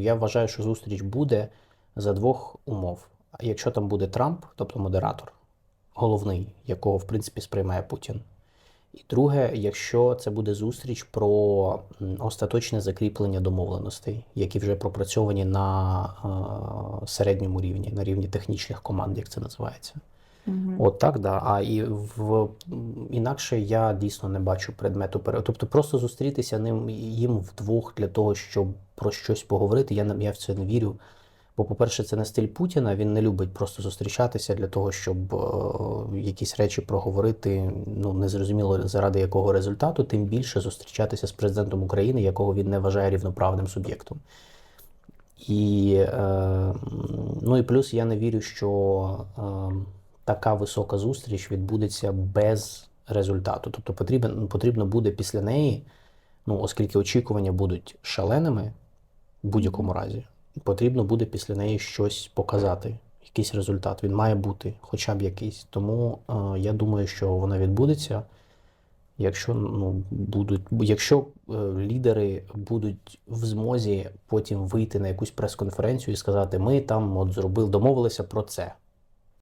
Я вважаю, що зустріч буде за двох умов. Якщо там буде Трамп, тобто модератор, головний, якого в принципі сприймає Путін. І друге, якщо це буде зустріч про остаточне закріплення домовленостей, які вже пропрацьовані на е, середньому рівні, на рівні технічних команд, як це називається. От так, да. А і в інакше я дійсно не бачу предмету. Тобто просто зустрітися ним їм вдвох для того, щоб про щось поговорити. Я я в це не вірю. Бо, по-перше, це не стиль Путіна. Він не любить просто зустрічатися для того, щоб е, якісь речі проговорити. Ну незрозуміло заради якого результату, тим більше зустрічатися з президентом України, якого він не вважає рівноправним суб'єктом. І, е, ну і плюс я не вірю, що е, така висока зустріч відбудеться без результату. Тобто потрібен, потрібно буде після неї, ну, оскільки очікування будуть шаленими в будь-якому разі, потрібно буде після неї щось показати, якийсь результат. Він має бути, хоча б якийсь. Тому е, я думаю, що вона відбудеться. Якщо ну будуть, якщо е, лідери будуть в змозі потім вийти на якусь прес-конференцію і сказати, ми там от зробили, домовилися про це.